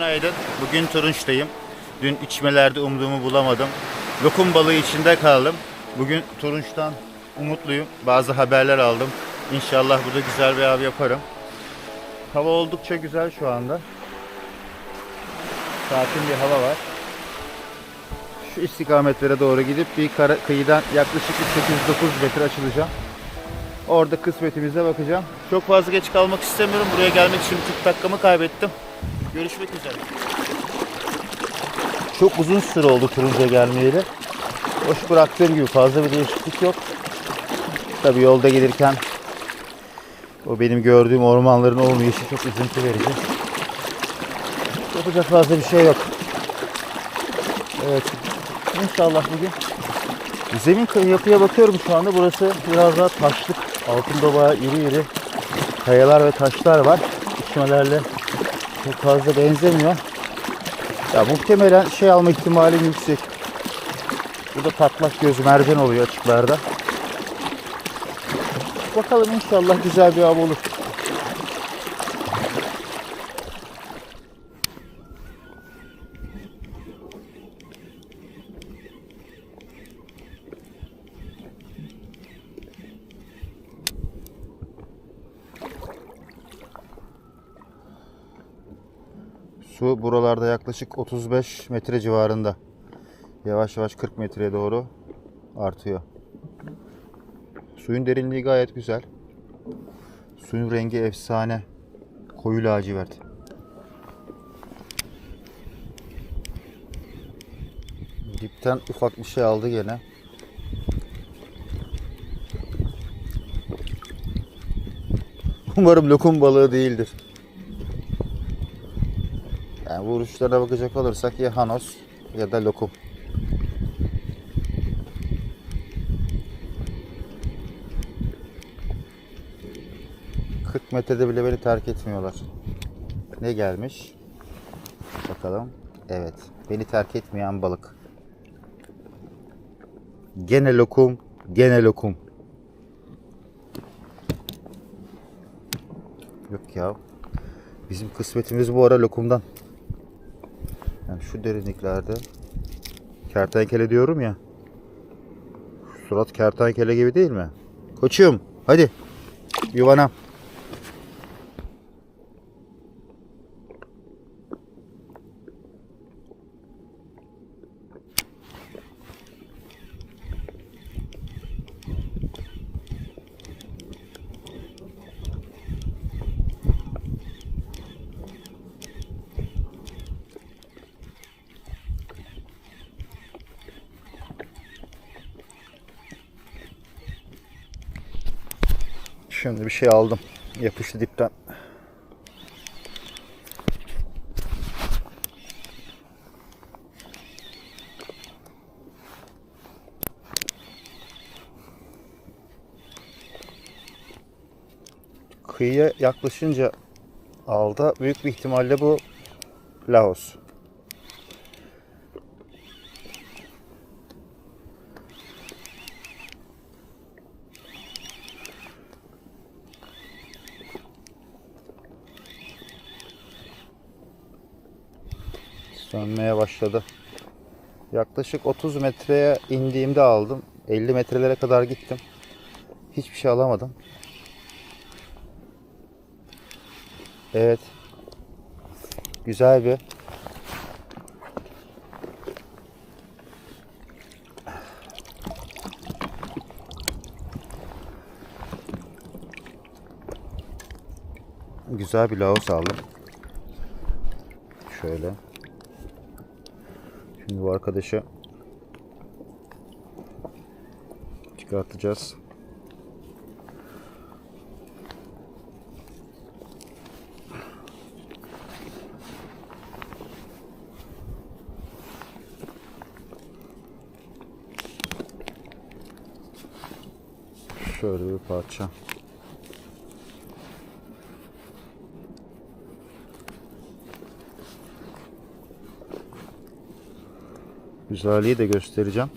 Günaydın. Bugün Turunç'tayım. Dün içmelerde umduğumu bulamadım. Lokum balığı içinde kaldım. Bugün Turunç'tan umutluyum. Bazı haberler aldım. İnşallah burada güzel bir av yaparım. Hava oldukça güzel şu anda. Sakin bir hava var. Şu istikametlere doğru gidip bir kara, kıyıdan yaklaşık bir 8-9 metre açılacağım. Orada kısmetimize bakacağım. Çok fazla geç kalmak istemiyorum. Buraya gelmek için 40 dakikamı kaybettim. Görüşmek üzere. Çok uzun süre oldu Turuncu'ya gelmeyeli. Hoş bıraktığım gibi fazla bir değişiklik yok. Tabii yolda gelirken o benim gördüğüm ormanların olmayışı çok üzüntü verici. Yapacak fazla bir şey yok. Evet. İnşallah bugün. Zemin yapıya bakıyorum şu anda. Burası biraz daha taşlık. Altında bayağı iri iri kayalar ve taşlar var. İçmelerle çok fazla benzemiyor. Ya muhtemelen şey alma ihtimalim yüksek. Burada patlak göz mercan oluyor açıklarda. Bakalım inşallah güzel bir av olur. Su buralarda yaklaşık 35 metre civarında. Yavaş yavaş 40 metreye doğru artıyor. Suyun derinliği gayet güzel. Suyun rengi efsane. Koyu lacivert. Dipten ufak bir şey aldı gene. Umarım lokum balığı değildir. Yani vuruşlarına bakacak olursak ya Hanos ya da lokum. ...40 metrede bile beni terk etmiyorlar. Ne gelmiş? Bakalım. Evet. Beni terk etmeyen balık. Gene lokum. Gene lokum. Yok ya. Bizim kısmetimiz bu ara lokumdan. Yani şu derinliklerde kertenkele diyorum ya. Surat kertenkele gibi değil mi? Koçum hadi yuvana. Şimdi bir şey aldım. Yapıştı dipten. Kıyıya yaklaşınca alda büyük bir ihtimalle bu Laos. Sönmeye başladı. Yaklaşık 30 metreye indiğimde aldım. 50 metrelere kadar gittim. Hiçbir şey alamadım. Evet. Güzel bir Güzel bir laos aldım. Şöyle. Şimdi bu arkadaşı çıkartacağız. Şöyle bir parça. Güzelliği de göstereceğim.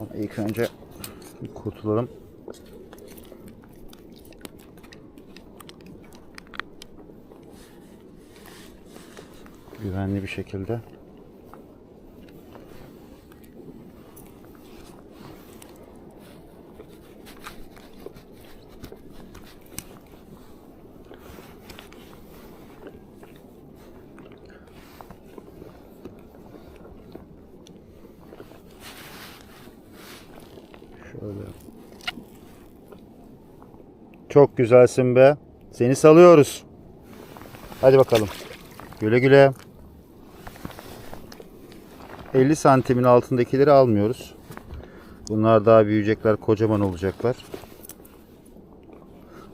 Ama ilk önce bir kurtulalım. güvenli bir şekilde. Çok güzelsin be. Seni salıyoruz. Hadi bakalım. Güle güle. 50 santimin altındakileri almıyoruz. Bunlar daha büyüyecekler, kocaman olacaklar.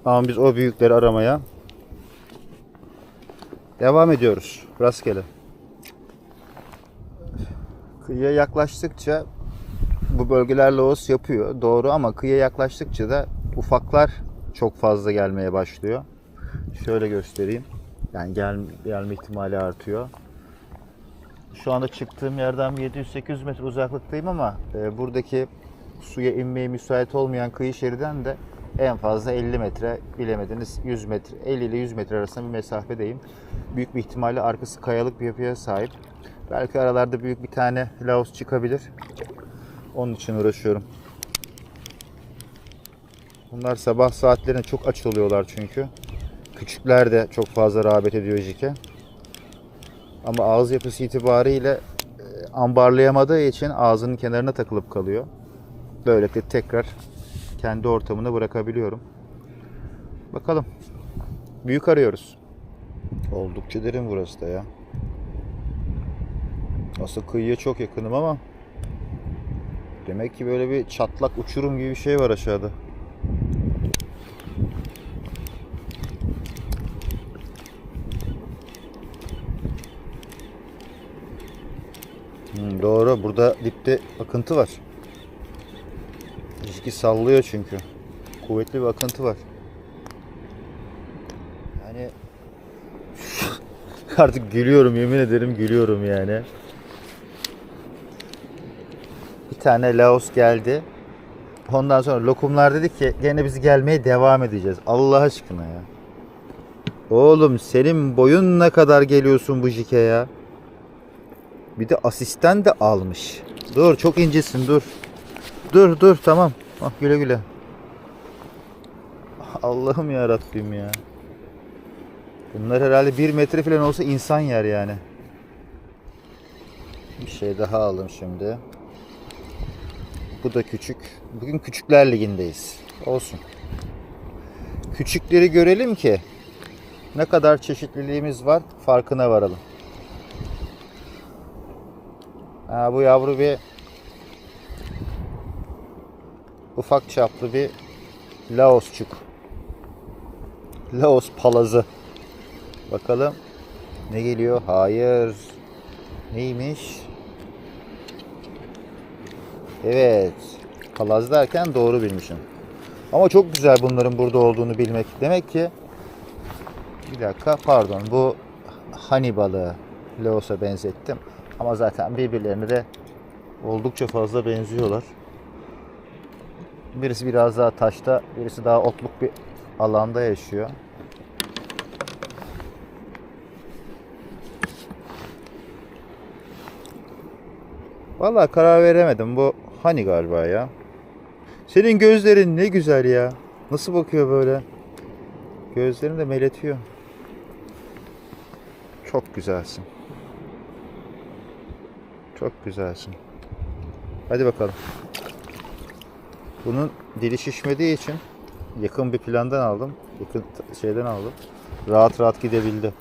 Ama biz o büyükleri aramaya devam ediyoruz. Rastgele. Kıyıya yaklaştıkça bu bölgeler Laos yapıyor. Doğru ama kıyıya yaklaştıkça da ufaklar çok fazla gelmeye başlıyor. Şöyle göstereyim. Yani gel, gelme ihtimali artıyor. Şu anda çıktığım yerden bir 700-800 metre uzaklıktayım ama e, buradaki suya inmeye müsait olmayan kıyı şeriden de en fazla 50 metre bilemediniz 100 metre 50 ile 100 metre arasında bir mesafedeyim. Büyük bir ihtimalle arkası kayalık bir yapıya sahip. Belki aralarda büyük bir tane Laos çıkabilir. Onun için uğraşıyorum. Bunlar sabah saatlerinde çok aç oluyorlar çünkü. Küçükler de çok fazla rağbet ediyor jike. Ama ağız yapısı itibariyle e, ambarlayamadığı için ağzının kenarına takılıp kalıyor. Böylelikle tekrar kendi ortamına bırakabiliyorum. Bakalım. Büyük arıyoruz. Oldukça derin burası da ya. Asıl kıyıya çok yakınım ama demek ki böyle bir çatlak uçurum gibi bir şey var aşağıda. Hmm, doğru. Burada dipte akıntı var. İlişki sallıyor çünkü. Kuvvetli bir akıntı var. Yani artık gülüyorum yemin ederim gülüyorum yani. Bir tane Laos geldi. Ondan sonra lokumlar dedi ki gene biz gelmeye devam edeceğiz. Allah aşkına ya. Oğlum senin boyun ne kadar geliyorsun bu jike ya? Bir de asistan da almış. Dur çok incesin dur. Dur dur tamam. Ah güle güle. Allah'ım ya Rabbim ya. Bunlar herhalde bir metre falan olsa insan yer yani. Bir şey daha aldım şimdi. Bu da küçük. Bugün küçükler ligindeyiz. Olsun. Küçükleri görelim ki ne kadar çeşitliliğimiz var farkına varalım. Ha, bu yavru bir ufak çaplı bir Laosçuk. Laos palazı. Bakalım ne geliyor? Hayır. Neymiş? Evet. Palaz derken doğru bilmişim. Ama çok güzel bunların burada olduğunu bilmek. Demek ki bir dakika pardon bu hani balığı Laos'a benzettim. Ama zaten birbirlerine de oldukça fazla benziyorlar. Birisi biraz daha taşta, birisi daha otluk bir alanda yaşıyor. Vallahi karar veremedim. Bu hani galiba ya. Senin gözlerin ne güzel ya. Nasıl bakıyor böyle? Gözlerini de meletiyor. Çok güzelsin. Çok güzelsin. Hadi bakalım. Bunun dili şişmediği için yakın bir plandan aldım. Yakın şeyden aldım. Rahat rahat gidebildi.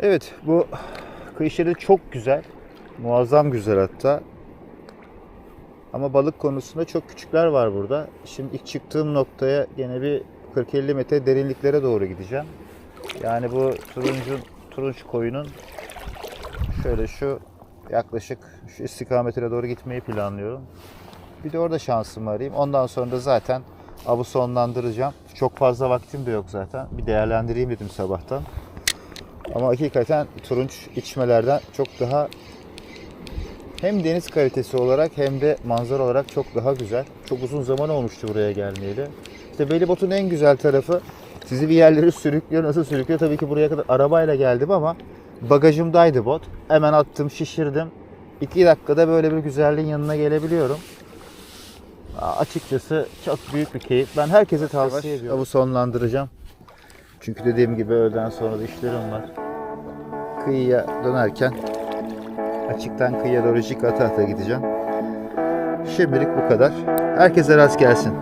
Evet bu kıyı çok güzel. Muazzam güzel hatta. Ama balık konusunda çok küçükler var burada. Şimdi ilk çıktığım noktaya gene bir 40-50 metre derinliklere doğru gideceğim. Yani bu turuncu turunç koyunun şöyle şu yaklaşık şu istikametine doğru gitmeyi planlıyorum. Bir de orada şansımı arayayım. Ondan sonra da zaten avı sonlandıracağım. Çok fazla vaktim de yok zaten. Bir değerlendireyim dedim sabahtan. Ama hakikaten turunç içmelerden çok daha hem deniz kalitesi olarak hem de manzara olarak çok daha güzel. Çok uzun zaman olmuştu buraya gelmeyeli. İşte Belibot'un en güzel tarafı Sizi bir yerlere sürüklüyor. Nasıl sürüklüyor? Tabii ki buraya kadar arabayla geldim ama bagajımdaydı bot. Hemen attım, şişirdim. 2 dakikada böyle bir güzelliğin yanına gelebiliyorum. Açıkçası çok büyük bir keyif. Ben herkese tavsiye ediyorum. Avı sonlandıracağım. Çünkü dediğim gibi öğleden sonra da işlerim var. Kıyıya dönerken açıktan kıyıya doğru ata ata gideceğim. Şimdilik bu kadar. Herkese rast gelsin.